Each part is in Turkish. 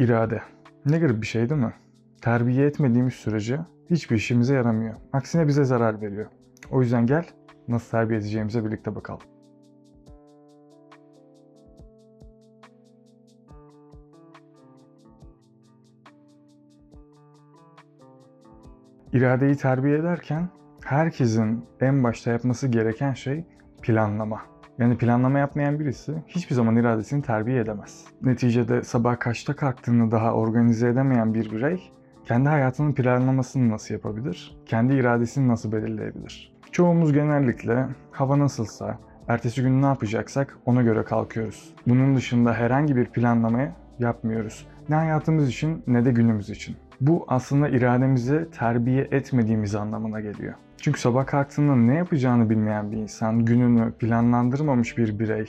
İrade. Ne garip bir şey değil mi? Terbiye etmediğimiz sürece hiçbir işimize yaramıyor. Aksine bize zarar veriyor. O yüzden gel nasıl terbiye edeceğimize birlikte bakalım. İradeyi terbiye ederken herkesin en başta yapması gereken şey planlama. Yani planlama yapmayan birisi hiçbir zaman iradesini terbiye edemez. Neticede sabah kaçta kalktığını daha organize edemeyen bir birey kendi hayatının planlamasını nasıl yapabilir? Kendi iradesini nasıl belirleyebilir? Çoğumuz genellikle hava nasılsa, ertesi gün ne yapacaksak ona göre kalkıyoruz. Bunun dışında herhangi bir planlamaya yapmıyoruz. Ne hayatımız için ne de günümüz için. Bu aslında irademizi terbiye etmediğimiz anlamına geliyor. Çünkü sabah kalktığında ne yapacağını bilmeyen bir insan, gününü planlandırmamış bir birey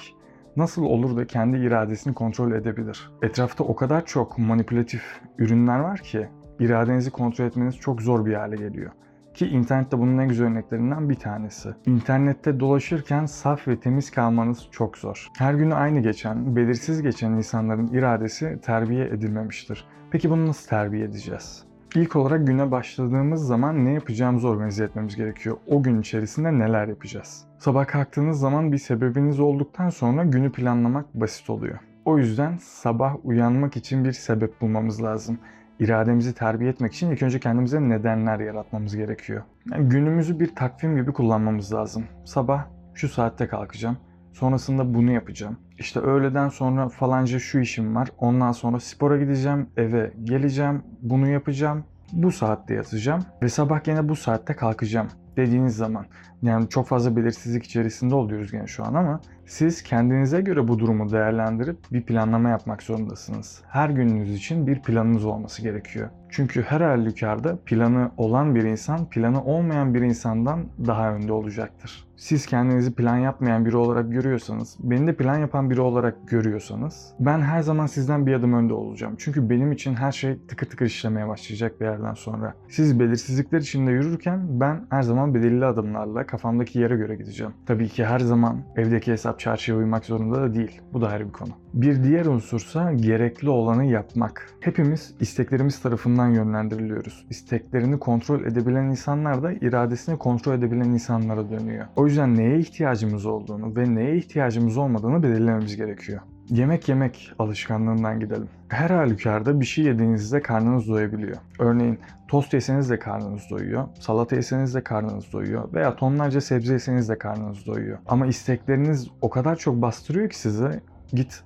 nasıl olur da kendi iradesini kontrol edebilir? Etrafta o kadar çok manipülatif ürünler var ki iradenizi kontrol etmeniz çok zor bir hale geliyor. Ki internette bunun en güzel örneklerinden bir tanesi. İnternette dolaşırken saf ve temiz kalmanız çok zor. Her günü aynı geçen, belirsiz geçen insanların iradesi terbiye edilmemiştir. Peki bunu nasıl terbiye edeceğiz? İlk olarak güne başladığımız zaman ne yapacağımızı organize etmemiz gerekiyor. O gün içerisinde neler yapacağız? Sabah kalktığınız zaman bir sebebiniz olduktan sonra günü planlamak basit oluyor. O yüzden sabah uyanmak için bir sebep bulmamız lazım. İrademizi terbiye etmek için ilk önce kendimize nedenler yaratmamız gerekiyor. Yani günümüzü bir takvim gibi kullanmamız lazım. Sabah şu saatte kalkacağım. Sonrasında bunu yapacağım. İşte öğleden sonra falanca şu işim var. Ondan sonra spora gideceğim, eve geleceğim, bunu yapacağım. Bu saatte yatacağım ve sabah gene bu saatte kalkacağım dediğiniz zaman yani çok fazla belirsizlik içerisinde oluyoruz gene şu an ama siz kendinize göre bu durumu değerlendirip bir planlama yapmak zorundasınız. Her gününüz için bir planınız olması gerekiyor. Çünkü her halükarda planı olan bir insan planı olmayan bir insandan daha önde olacaktır. Siz kendinizi plan yapmayan biri olarak görüyorsanız, beni de plan yapan biri olarak görüyorsanız ben her zaman sizden bir adım önde olacağım. Çünkü benim için her şey tıkır tıkır işlemeye başlayacak bir yerden sonra. Siz belirsizlikler içinde yürürken ben her zaman belirli adımlarla kafamdaki yere göre gideceğim. Tabii ki her zaman evdeki hesap çarşıya uymak zorunda da değil. Bu da ayrı bir konu. Bir diğer unsursa gerekli olanı yapmak. Hepimiz isteklerimiz tarafından yönlendiriliyoruz. İsteklerini kontrol edebilen insanlar da iradesini kontrol edebilen insanlara dönüyor. O yüzden neye ihtiyacımız olduğunu ve neye ihtiyacımız olmadığını belirlememiz gerekiyor. Yemek yemek alışkanlığından gidelim. Her halükarda bir şey yediğinizde karnınız doyabiliyor. Örneğin tost yeseniz de karnınız doyuyor, salata yeseniz de karnınız doyuyor veya tonlarca sebze yeseniz de karnınız doyuyor. Ama istekleriniz o kadar çok bastırıyor ki size git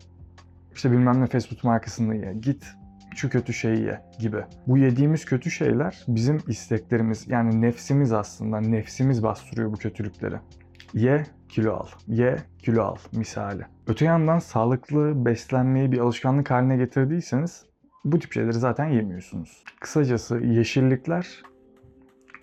işte bilmem ne fast food markasını ye, git şu kötü şeyi ye gibi. Bu yediğimiz kötü şeyler bizim isteklerimiz yani nefsimiz aslında nefsimiz bastırıyor bu kötülükleri. Ye kilo al, ye kilo al misali. Öte yandan sağlıklı beslenmeyi bir alışkanlık haline getirdiyseniz bu tip şeyleri zaten yemiyorsunuz. Kısacası yeşillikler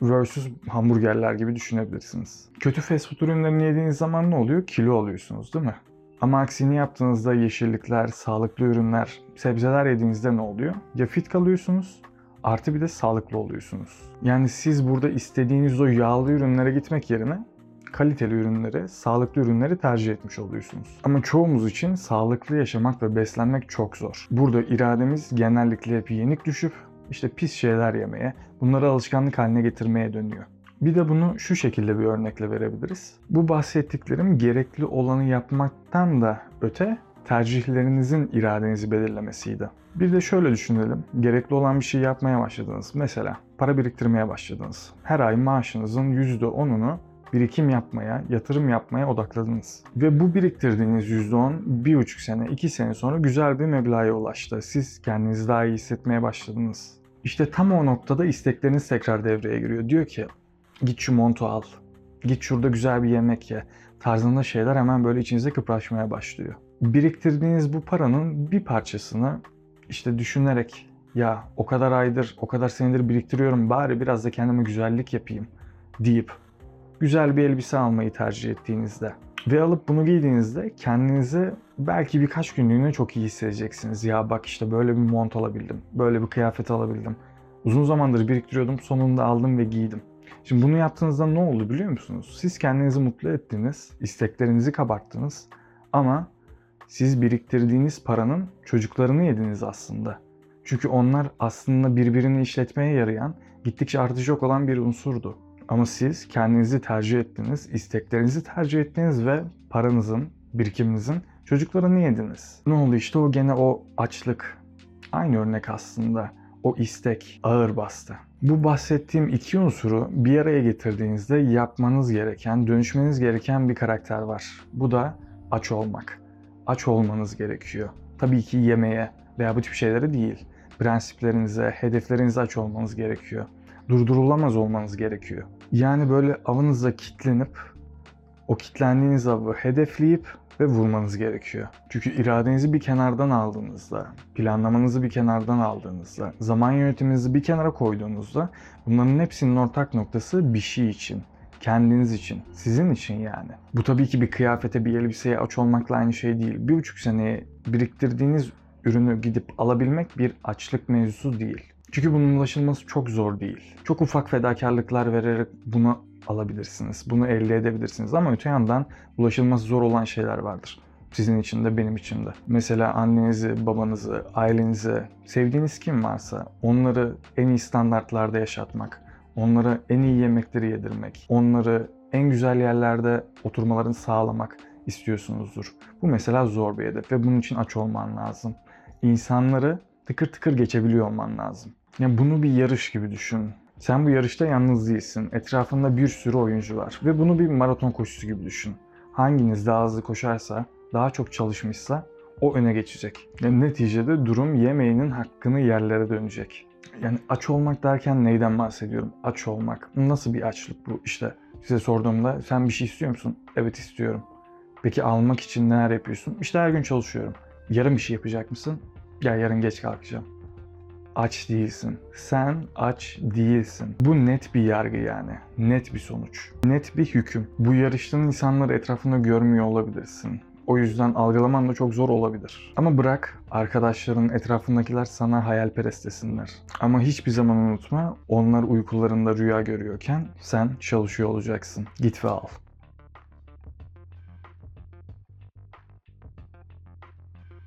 versus hamburgerler gibi düşünebilirsiniz. Kötü fast food ürünlerini yediğiniz zaman ne oluyor? Kilo alıyorsunuz değil mi? Ama aksini yaptığınızda yeşillikler, sağlıklı ürünler, sebzeler yediğinizde ne oluyor? Ya fit kalıyorsunuz artı bir de sağlıklı oluyorsunuz. Yani siz burada istediğiniz o yağlı ürünlere gitmek yerine kaliteli ürünleri, sağlıklı ürünleri tercih etmiş oluyorsunuz. Ama çoğumuz için sağlıklı yaşamak ve beslenmek çok zor. Burada irademiz genellikle hep yenik düşüp işte pis şeyler yemeye, bunları alışkanlık haline getirmeye dönüyor. Bir de bunu şu şekilde bir örnekle verebiliriz. Bu bahsettiklerim gerekli olanı yapmaktan da öte tercihlerinizin iradenizi belirlemesiydi. Bir de şöyle düşünelim. Gerekli olan bir şey yapmaya başladınız. Mesela para biriktirmeye başladınız. Her ay maaşınızın %10'unu birikim yapmaya, yatırım yapmaya odakladınız. Ve bu biriktirdiğiniz %10 bir buçuk sene, iki sene sonra güzel bir meblağa ulaştı. Siz kendinizi daha iyi hissetmeye başladınız. İşte tam o noktada istekleriniz tekrar devreye giriyor. Diyor ki git şu montu al, git şurada güzel bir yemek ye tarzında şeyler hemen böyle içinize kıpraşmaya başlıyor. Biriktirdiğiniz bu paranın bir parçasını işte düşünerek ya o kadar aydır, o kadar senedir biriktiriyorum bari biraz da kendime güzellik yapayım deyip güzel bir elbise almayı tercih ettiğinizde ve alıp bunu giydiğinizde kendinizi belki birkaç günlüğüne çok iyi hissedeceksiniz. Ya bak işte böyle bir mont alabildim, böyle bir kıyafet alabildim. Uzun zamandır biriktiriyordum, sonunda aldım ve giydim. Şimdi bunu yaptığınızda ne oldu biliyor musunuz? Siz kendinizi mutlu ettiniz, isteklerinizi kabarttınız ama siz biriktirdiğiniz paranın çocuklarını yediniz aslında. Çünkü onlar aslında birbirini işletmeye yarayan, gittikçe artacak olan bir unsurdu. Ama siz kendinizi tercih ettiniz, isteklerinizi tercih ettiniz ve paranızın, birikiminizin çocuklarını yediniz. Ne oldu işte o gene o açlık. Aynı örnek aslında. O istek ağır bastı. Bu bahsettiğim iki unsuru bir araya getirdiğinizde yapmanız gereken, dönüşmeniz gereken bir karakter var. Bu da aç olmak. Aç olmanız gerekiyor. Tabii ki yemeğe veya bu tip şeylere değil. Prensiplerinize, hedeflerinize aç olmanız gerekiyor. Durdurulamaz olmanız gerekiyor. Yani böyle avınıza kitlenip o kitlendiğiniz avı hedefleyip ve vurmanız gerekiyor. Çünkü iradenizi bir kenardan aldığınızda, planlamanızı bir kenardan aldığınızda, zaman yönetiminizi bir kenara koyduğunuzda bunların hepsinin ortak noktası bir şey için. Kendiniz için, sizin için yani. Bu tabii ki bir kıyafete, bir elbiseye aç olmakla aynı şey değil. Bir buçuk seneye biriktirdiğiniz ürünü gidip alabilmek bir açlık mevzusu değil. Çünkü bunun ulaşılması çok zor değil. Çok ufak fedakarlıklar vererek bunu alabilirsiniz. Bunu elde edebilirsiniz ama öte yandan ulaşılması zor olan şeyler vardır. Sizin için de benim için de. Mesela annenizi, babanızı, ailenizi, sevdiğiniz kim varsa onları en iyi standartlarda yaşatmak, onlara en iyi yemekleri yedirmek, onları en güzel yerlerde oturmalarını sağlamak istiyorsunuzdur. Bu mesela zor bir hedef ve bunun için aç olman lazım. İnsanları tıkır tıkır geçebiliyor olman lazım. Yani bunu bir yarış gibi düşün. Sen bu yarışta yalnız değilsin. Etrafında bir sürü oyuncu var. Ve bunu bir maraton koşusu gibi düşün. Hanginiz daha hızlı koşarsa, daha çok çalışmışsa o öne geçecek. Yani neticede durum yemeğinin hakkını yerlere dönecek. Yani aç olmak derken neyden bahsediyorum? Aç olmak. Nasıl bir açlık bu? İşte size sorduğumda sen bir şey istiyor musun? Evet istiyorum. Peki almak için neler yapıyorsun? İşte her gün çalışıyorum. Yarın bir şey yapacak mısın? Ya yarın geç kalkacağım aç değilsin. Sen aç değilsin. Bu net bir yargı yani. Net bir sonuç. Net bir hüküm. Bu yarıştığın insanları etrafında görmüyor olabilirsin. O yüzden algılaman da çok zor olabilir. Ama bırak arkadaşların etrafındakiler sana hayalperest desinler. Ama hiçbir zaman unutma onlar uykularında rüya görüyorken sen çalışıyor olacaksın. Git ve al.